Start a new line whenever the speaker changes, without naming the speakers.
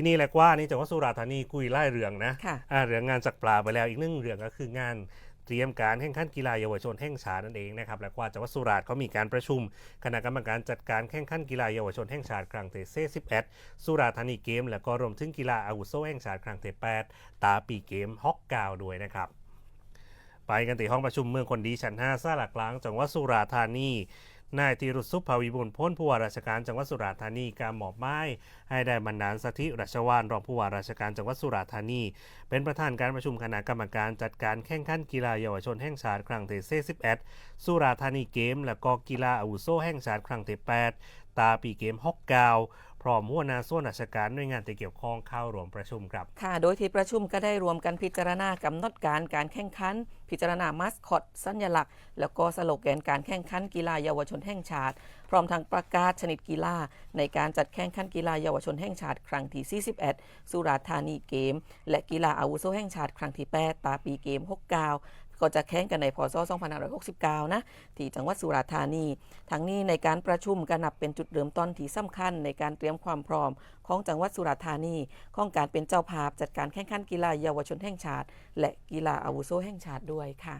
ที่นี่แหละว่านี่จังหวัดสุราษฎร์ธานีคุยไล่เรื่องนะ
ค่ะ
อ่าเรื่องงานจักปลาไปแล้วอีกหนึ่งเรื่องก็คืองานเตรียมการแข่งขันกีฬาเยาวชนแห่งชาตินั่นเองนะครับและว่าจังหวัดสุราษฎร์เขามีการประชุม คณะกรรมการจัดการแข่งขันกีฬาเยาวชนแห่งชาติครั้งที่11สุราษฎร์ธานีเกม และก็รวมถึงกีฬาอาวุโสแห่งชาติครั้งที่8ตาปีเกมฮอกกาวด้วยนะครับไปกันที่ห้องประชุมเมืองคนดีชั้น5ซ่าหลักล้างจังหวัดสุราษฎร์ธานี นายธีรุสุภาวิบุญพ้นผู้ว่าราชการจังหวัดสุราษฎร์ธานีการมอบไม้ ให้ได้บรรดาลสถิรัชวานรองผู้ว่าราชการจังหวัดสุราษฎร์ธานี เป็นประธานการประชุมคณะกรรมการจัดการแข่งขันกีฬาเยาวชนแห่งชาติครั้งที่11สุราษฎร์ธานีเกม และก็กีฬาอาวุโสแห่งชาติครั้งที่8ตาปีเกมฮอกกาว พร้อมหัวหน้าส่วนราชการหน่วยงานที่เกี่ยวข้องเข้าร่วมประชุมครับ
ค่ะ โดยที่ประชุมก็ได้รวมกันพิจารณากำหนดการการแข่งขัน พิจารณามาสคอต สัญลักษณ์ แล้วก็สโลแกนการแข่งขันกีฬาเยาวชนแห่งชาติ พร้อมทั้งประกาศชนิดกีฬา ในการจัดแข่งขันกีฬาเยาวชนแห่งชาติครั้งที่ 41 สุราษฎร์ธานีเกม และกีฬาอาวุโสแห่งชาติครั้งที่ 8 ตาปีเกม 69 ก็จะแข่งกันในพศ 2569 นะ ที่จังหวัดสุราษฎร์ธานี ทั้งนี้ในการประชุมก็นับเป็นจุดเริ่มต้นที่สำคัญในการเตรียมความพร้อม ของจังหวัดสุราษฎร์ธานี ของการเป็นเจ้าภาพจัดการแข่งขันกีฬาเยาวชนแห่งชาติ และกีฬาอาวุโสแห่งชาติด้วยค่ะ